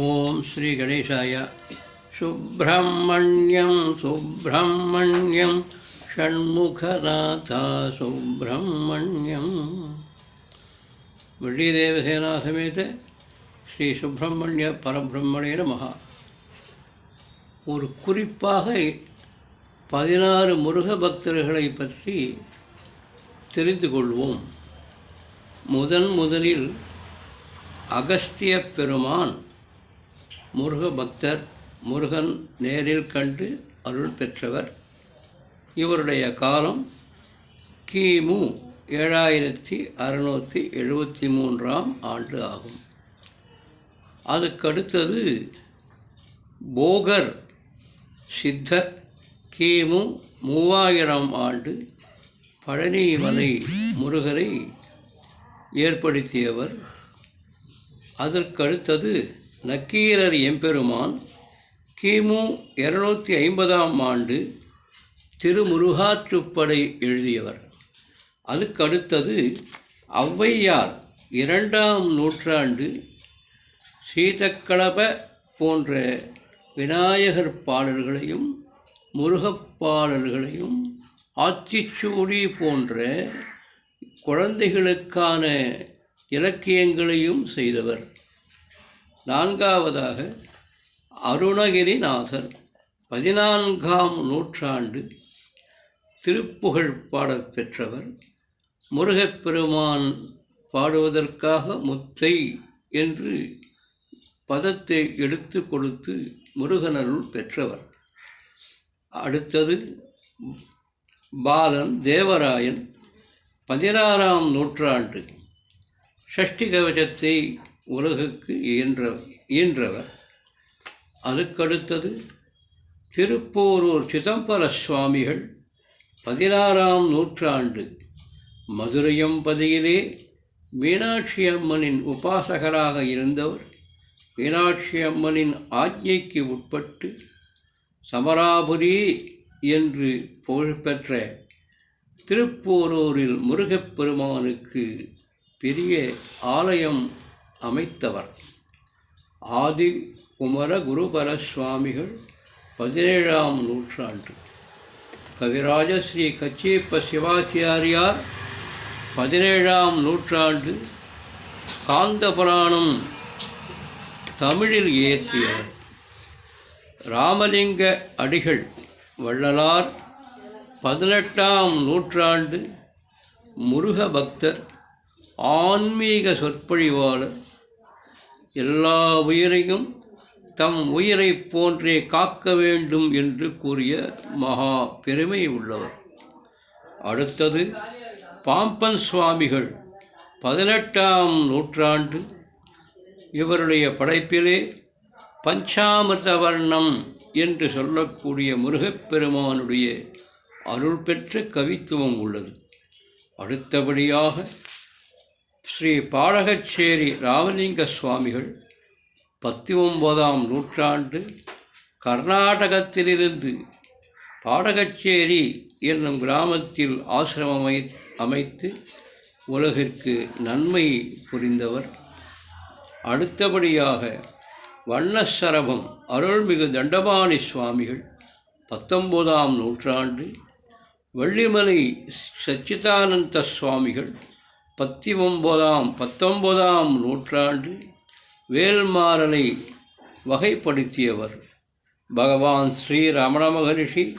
ஓம் ஸ்ரீ கணேசாய சுப்பிரமணியம் சுப்பிரமணியம் ஷண்முகநாதா சுப்பிரமணியம் வெள்ளிதேவசேனா சமேத ஸ்ரீ சுப்பிரமணிய பரபிரம்மணே நமஹ ஒரு குறிப்பாக பதினாறு முருக பக்தர்களை பற்றி தெரிந்து கொள்வோம். முதன் முதலில் அகஸ்திய பெருமான் முருக பக்தர் முருகன் நேரில் கண்டு அருள் பெற்றவர். இவருடைய காலம் கிமு ஏழாயிரத்தி அறுநூற்றி எழுபத்தி மூன்றாம் ஆண்டு ஆகும். அதுக்கடுத்தது போகர் சித்தர் கிமு மூவாயிரம் ஆண்டு பழனிமலை முருகரை ஏற்படுத்தியவர். அதற்கடுத்தது நக்கீரர் எம்பெருமான் கிமு இருநூற்றி ஐம்பதாம் ஆண்டு திருமுருகாற்றுப்படை எழுதியவர். அதுக்கடுத்தது ஔவையார் இரண்டாம் நூற்றாண்டு சீதக்கலப போன்ற விநாயகர் பாடல்களையும் முருகப்பாடல்களையும் ஆத்திச்சூடி போன்ற குழந்தைகளுக்கான இலக்கியங்களையும் செய்தவர். நான்காவதாக அருணகிரிநாதர் பதினான்காம் நூற்றாண்டு திருப்புகழ் பாடப் பெற்றவர். முருகப்பெருமான் பாடுவதற்காக முத்தை என்று பதத்தை எடுத்து கொடுத்து முருகனருள் பெற்றவர். அடுத்தது பாலன் தேவராயன். பதினாறாம் நூற்றாண்டு ஷஷ்டி கவசத்தை உலகுக்கு இயன்ற இயன்றவர். அதுக்கடுத்தது திருப்போரூர் சிதம்பர சுவாமிகள் பதினாறாம் நூற்றாண்டு மதுரையம்பதியிலே மீனாட்சி அம்மனின் உபாசகராக இருந்தவர். மீனாட்சி அம்மனின் ஆజ్ఞைக்கு உட்பட்டு சமராபுரி என்று புகழ்பெற்ற திருப்போரூரில் முருகப்பெருமானுக்கு பெரிய ஆலயம் அமைத்தவர். ஆதி குமர குருபர சுவாமிகள் பதினேழாம் நூற்றாண்டு. கவிராஜ ஸ்ரீ கச்சியப்ப சிவாச்சாரியார் பதினேழாம் நூற்றாண்டு காந்தபுராணம் தமிழில் இயற்றியவர். ராமலிங்க அடிகள் வள்ளலார் பதினெட்டாம் நூற்றாண்டு முருக பக்தர் ஆன்மீக சொற்பொழிவாளர் எல்லா உயிரையும் தம் உயிரைப் போன்றே காக்க வேண்டும் என்று கூறிய மகா பெருமை உள்ளவர். அடுத்தது பாம்பன் சுவாமிகள் பதினெட்டாம் நூற்றாண்டு இவருடைய படைப்பிலே பஞ்சாமிர்த வர்ணம் என்று சொல்லக்கூடிய முருகப்பெருமானுடைய அருள் பெற்ற கவித்துவம் உள்ளது. அடுத்தபடியாக ஸ்ரீ பாடகச்சேரி ராமலிங்க சுவாமிகள் பத்தி ஒன்பதாம் நூற்றாண்டு கர்நாடகத்திலிருந்து பாடகச்சேரி என்னும் கிராமத்தில் ஆசிரமம் அமைத்து உலகிற்கு நன்மை புரிந்தவர். அடுத்தபடியாக வண்ணசரபம் அருள்மிகு தண்டபாணி சுவாமிகள் பத்தொன்பதாம் நூற்றாண்டு. வள்ளிமலை சச்சிதானந்த சுவாமிகள் பத்தி ஒன்பதாம் பத்தொன்பதாம் நூற்றாண்டு வேல்மாறலை வகைப்படுத்தியவர் பகவான் ஸ்ரீ ரமண மகரிஷி.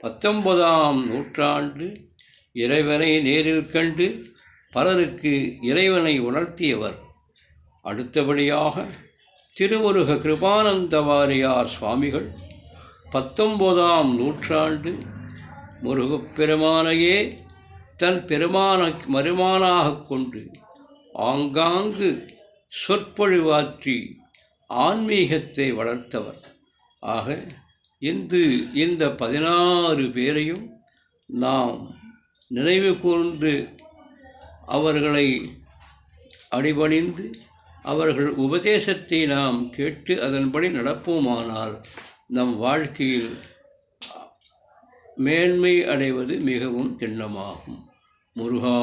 பத்தொன்பதாம் நூற்றாண்டு இறைவனை நேரில் கண்டு பலருக்கு இறைவனை உணர்த்தியவர். அடுத்தபடியாக திருமுருக கிருபானந்த வாரியார் சுவாமிகள். பத்தொம்போதாம் நூற்றாண்டு முருகப்பெருமானையே தன் பெருமான மருமானாக கொண்டு ஆங்காங்கு சொற்பொழிவாற்றி ஆன்மீகத்தை வளர்த்தவர். ஆக இந்து இந்த பதினாறு பேரையும் நாம் நினைவு கூர்ந்து அவர்களை அடிபணிந்து அவர்கள் உபதேசத்தை நாம் கேட்டு அதன்படி நடப்போமானால் நம் வாழ்க்கையில் மேன்மை அடைவது மிகவும் திண்ணமாகும். முருகா.